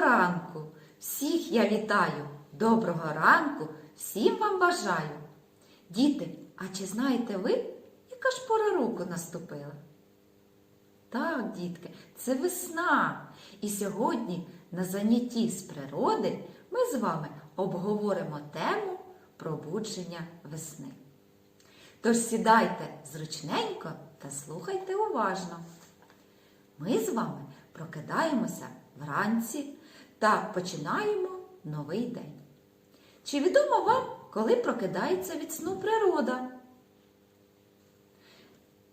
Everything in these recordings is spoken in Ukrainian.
ранку! Всіх я вітаю! Доброго ранку! Всім вам бажаю! Діти, а чи знаєте ви, яка ж пора року наступила? Так, дітки, це весна. І сьогодні на занятті з природи ми з вами обговоримо тему пробудження весни. Тож сідайте зручненько та слухайте уважно. Ми з вами прокидаємося вранці та починаємо новий день. Чи відомо вам, коли прокидається від сну природа?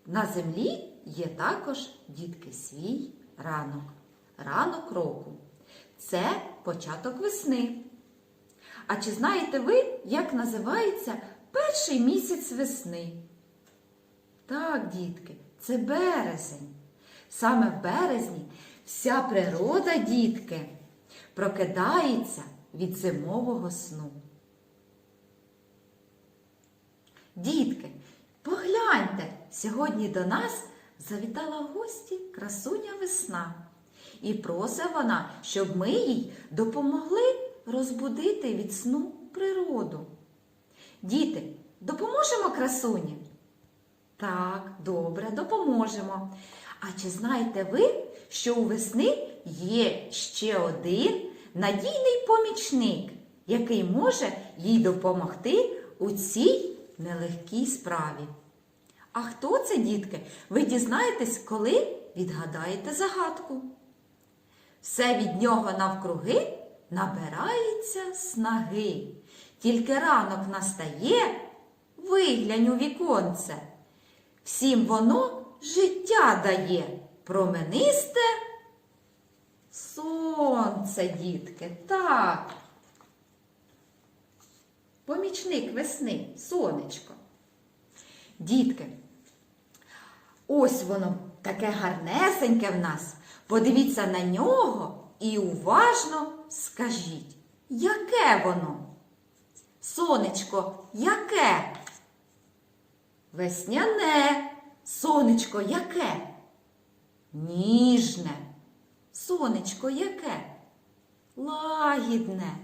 На землі є також дітки свій ранок, ранок року. Це початок весни. А чи знаєте ви, як називається перший місяць весни? Так, дітки, це березень. Саме в березні вся природа, дітки, прокидається від зимового сну. Дітки, погляньте, сьогодні до нас завітала в гості красуня весна. І просить вона, щоб ми їй допомогли розбудити від сну природу. Діти, допоможемо красуні? Так, добре, допоможемо. А чи знаєте ви, що у весни є ще один надійний помічник, який може їй допомогти у цій нелегкій справі? А хто це, дітки? Ви дізнаєтесь, коли відгадаєте загадку. Все від нього навкруги набирається снаги. Тільки ранок настає, виглянь у віконце. Всім воно життя дає, променисте сонце, дітки, так. Помічник весни, сонечко. Дітки, ось воно таке гарнесеньке в нас. Подивіться на нього і уважно скажіть, яке воно? Сонечко, яке? Весняне. Сонечко, яке? Ніжне. Сонечко, яке? Лагідне.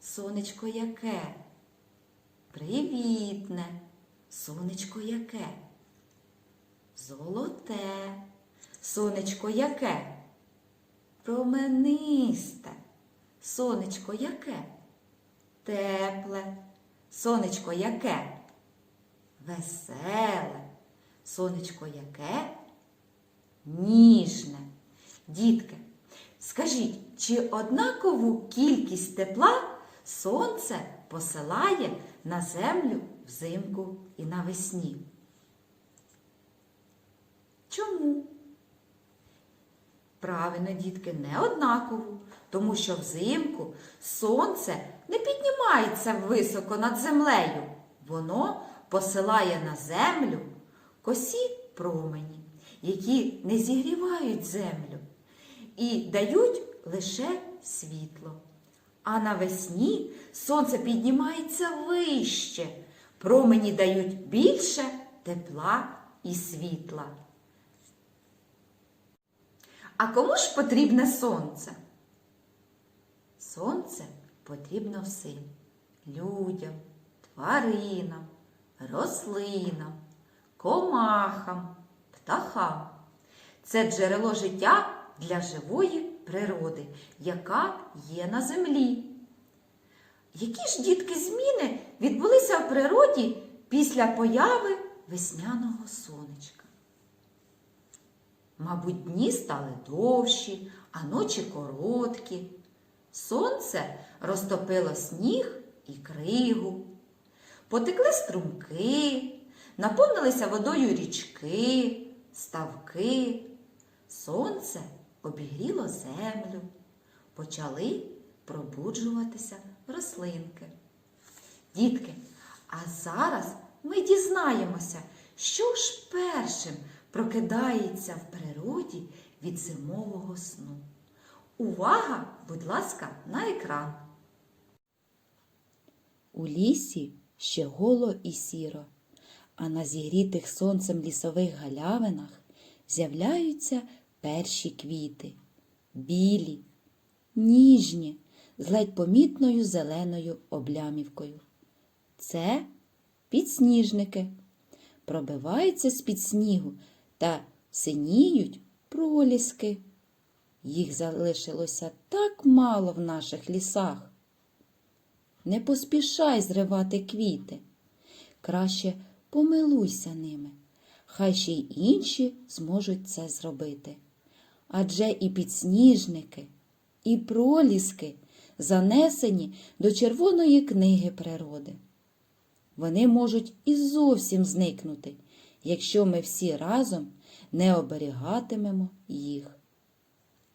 Сонечко, яке? Привітне. Сонечко, яке? Золоте. Сонечко, яке? Променисте. Сонечко, яке? Тепле. Сонечко, яке? Веселе. Сонечко яке? Ніжне. Дітки, скажіть, чи однакову кількість тепла сонце посилає на землю взимку і навесні? Чому? Правильно, дітки, не однакову, тому що взимку сонце не піднімається високо над землею. Воно посилає на землю косі промені, які не зігрівають землю і дають лише світло. А навесні сонце піднімається вище, промені дають більше тепла і світла. А кому ж потрібне сонце? Сонце потрібно всім людям, тваринам, рослинам, комахам, птахам. Це джерело життя для живої природи, яка є на землі. Які ж дітки зміни відбулися в природі після появи весняного сонечка? Мабуть, дні стали довші, а ночі короткі. Сонце розтопило сніг і кригу. Потекли струмки, наповнилися водою річки, ставки. Сонце обігріло землю, почали пробуджуватися рослинки. Дітки, а зараз ми дізнаємося, що ж першим прокидається в природі від зимового сну. Увага, будь ласка, на екран. У лісі ще голо і сіро, а на зігрітих сонцем лісових галявинах з'являються перші квіти білі, ніжні, з ледь помітною зеленою облямівкою. Це підсніжники. Пробиваються з-під снігу та синіють проліски. Їх залишилося так мало в наших лісах. Не поспішай зривати квіти. Краще помилуйся ними. Хай ще й інші зможуть це зробити. Адже і підсніжники, і проліски занесені до Червоної книги природи. Вони можуть і зовсім зникнути, якщо ми всі разом не оберігатимемо їх.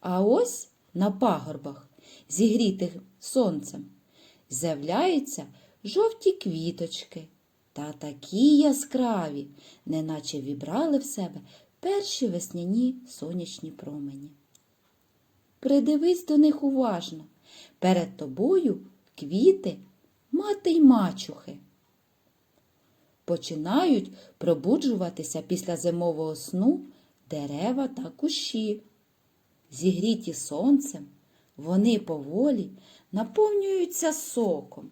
А ось на пагорбах, зігрітих сонцем, з'являються жовті квіточки та такі яскраві, неначе вібрали в себе перші весняні сонячні промені. Придивись до них уважно. Перед тобою квіти мати й мачухи. Починають пробуджуватися після зимового сну дерева та кущі. Зігріті сонцем, вони поволі наповнюються соком.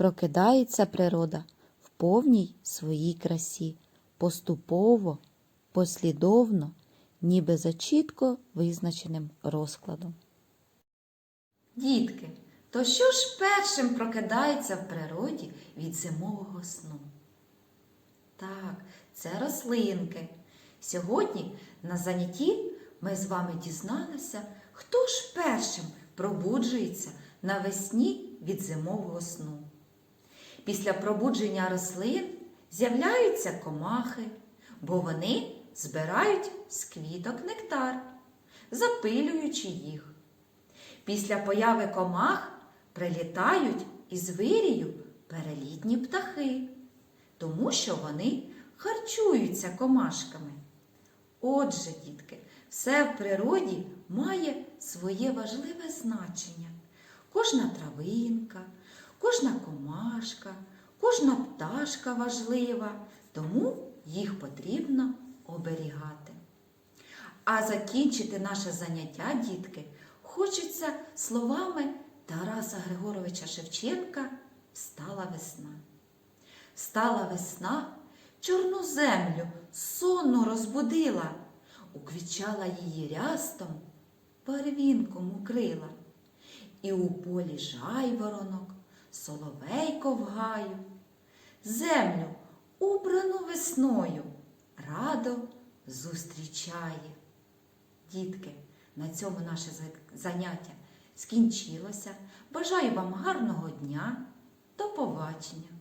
Прокидається природа в повній своїй красі, поступово, послідовно, ніби за чітко визначеним розкладом. Дітки, то що ж першим прокидається в природі від зимового сну? Так, це рослинки. Сьогодні на занятті ми з вами дізналися, хто ж першим пробуджується навесні від зимового сну. Після пробудження рослин з'являються комахи, бо вони збирають з квіток нектар, запилюючи їх. Після появи комах прилітають із вирію перелітні птахи, тому що вони харчуються комашками. Отже, дітки, все в природі має своє важливе значення. Кожна травинка, кожна комашка, кожна пташка важлива, тому їх потрібно оберігати. А закінчити наше заняття, дітки, хочеться словами Тараса Григоровича Шевченка Стала весна. Стала весна, чорну землю сонно розбудила, уквічала її рястом, барвінком укрила. І у полі жайворонок, соловейко в гаю, землю, убрану весною, радо зустрічає. Дітки, на цьому наше заняття скінчилося. Бажаю вам гарного дня. До побачення!